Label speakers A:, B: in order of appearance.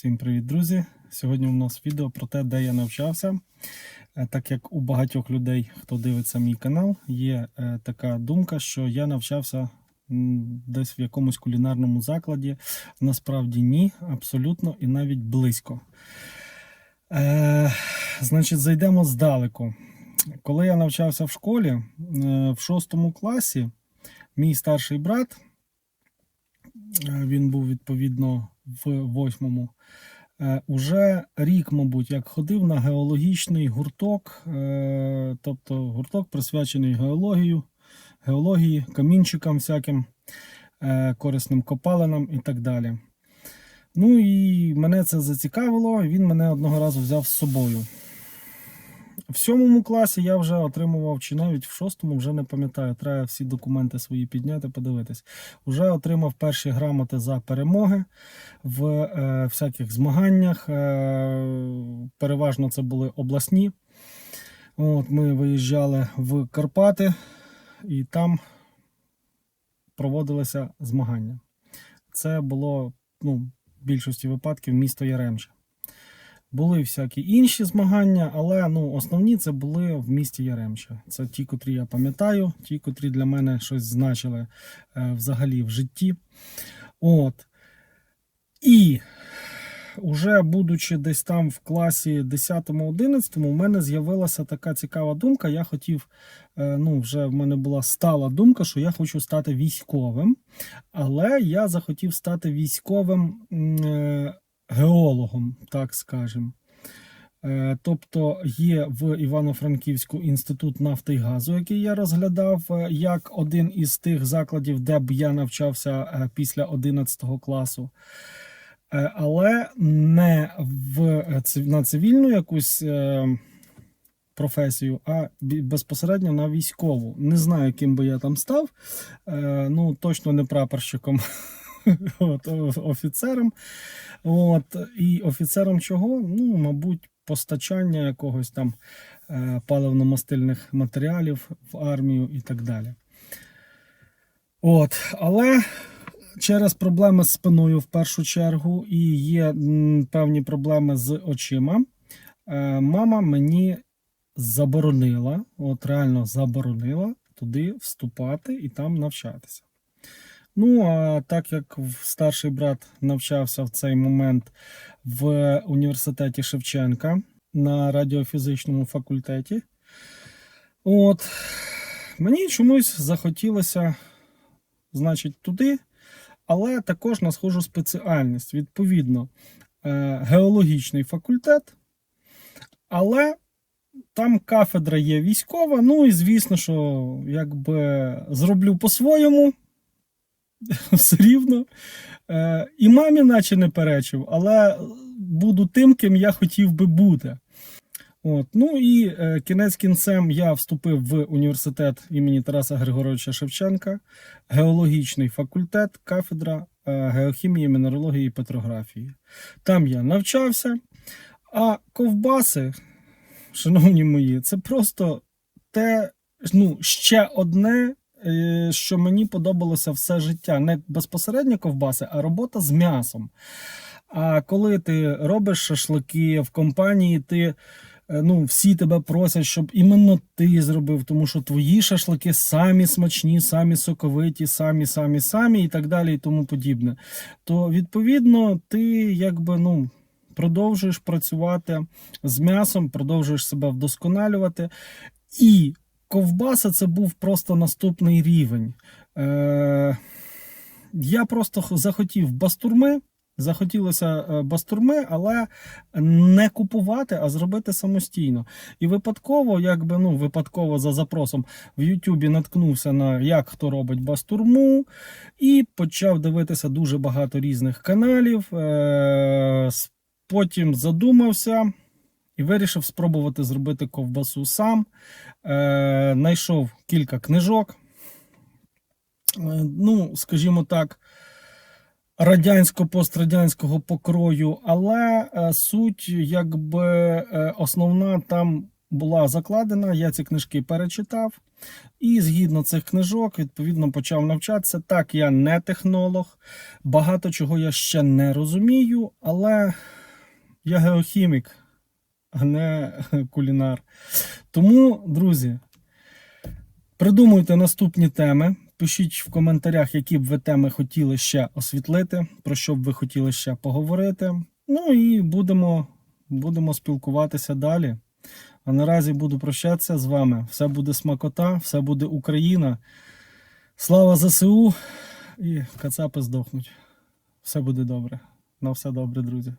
A: Всім привіт, друзі! Сьогодні у нас відео про те, де я навчався. Е, Так як у багатьох людей, хто дивиться мій канал, є е, така думка, що я навчався десь в якомусь кулінарному закладі. Насправді ні, абсолютно і навіть близько. Е, значить, зайдемо здалеку. Коли я навчався в школі, е, в шостому класі, мій старший брат, він був відповідно в восьмому. Е, Уже рік, мабуть, як ходив на геологічний гурток, е, тобто гурток присвячений геологію, геології, камінчикам всяким, е, корисним копалинам і так далі. Ну і мене це зацікавило, він мене одного разу взяв з собою. В сьомому класі я вже отримував, чи навіть в шостому, вже не пам'ятаю, треба всі документи свої підняти, подивитись. Уже отримав перші грамоти за перемоги в е, всяких змаганнях. Е, переважно це були обласні. От, ми виїжджали в Карпати і там проводилися змагання. Це було ну, в більшості випадків місто Яремче. Були всякі інші змагання, але ну, основні це були в місті Яремче. Це ті, котрі я пам'ятаю, ті, котрі для мене щось значили е, взагалі в житті. От. І уже будучи десь там в класі 10-11, у мене з'явилася така цікава думка. Я хотів, е, ну, вже в мене була стала думка, що я хочу стати військовим, але я захотів стати військовим е, геологом, так скажемо. Е, Тобто є в Івано-Франківську інститут нафти і газу, який я розглядав е, як один із тих закладів, де б я навчався е, після 11 класу. Але не в, на цивільну якусь професію, а безпосередньо на військову. Не знаю, ким би я там став. Ну, точно не прапорщиком, от, офіцером. От, і офіцером чого? Ну, мабуть, постачання якогось там е, паливно-мастильних матеріалів в армію і так далі. От, але через проблеми з спиною в першу чергу і є певні проблеми з очима. Е, мама мені заборонила, от реально заборонила туди вступати і там навчатися. Ну, а так як старший брат навчався в цей момент в університеті Шевченка на радіофізичному факультеті, от, мені чомусь захотілося, значить, туди, але також на схожу спеціальність. Відповідно, е, геологічний факультет, але там кафедра є військова. Ну і звісно, що якби зроблю по-своєму. Все рівно. Е, і мамі, наче не перечив, але буду тим, ким я хотів би бути. От. Ну і е, кінець кінцем я вступив в університет імені Тараса Григоровича Шевченка, геологічний факультет, кафедра е, геохімії, мінералогії і петрографії. Там я навчався. А ковбаси, шановні мої, це просто те, ну, ще одне, що мені подобалося все життя. Не безпосередньо ковбаси, а робота з м'ясом. А коли ти робиш шашлики в компанії, ти. е, Ну, всі тебе просять, щоб іменно ти зробив, тому що твої шашлики самі смачні, самі соковиті, самі, самі, самі і так далі, і тому подібне. То відповідно, ти якби ну продовжуєш працювати з м'ясом, продовжуєш себе вдосконалювати. І ковбаса це був просто наступний рівень. Е, я просто захотів бастурми. Захотілося е, бастурми, але не купувати, а зробити самостійно. І випадково, якби ну випадково за запросом в Ютубі наткнувся на як хто робить бастурму, і почав дивитися дуже багато різних каналів. Е, Потім задумався і вирішив спробувати зробити ковбасу сам. Е, Найшов кілька книжок. Е, Ну, скажімо так, радянсько-пострадянського покрою, але е, суть, якби е, основна там була закладена, я ці книжки перечитав. І згідно цих книжок, відповідно, почав навчатися. Так, я не технолог, багато чого я ще не розумію, але я геохімік, а не кулінар. Тому, друзі, придумуйте наступні теми. Пишіть в коментарях, які б ви теми хотіли ще освітлити, про що б ви хотіли ще поговорити. Ну і будемо, будемо спілкуватися далі. А наразі буду прощатися з вами. Все буде смакота, все буде Україна. Слава ЗСУ і кацапи здохнуть. Все буде добре. На все добре, друзі.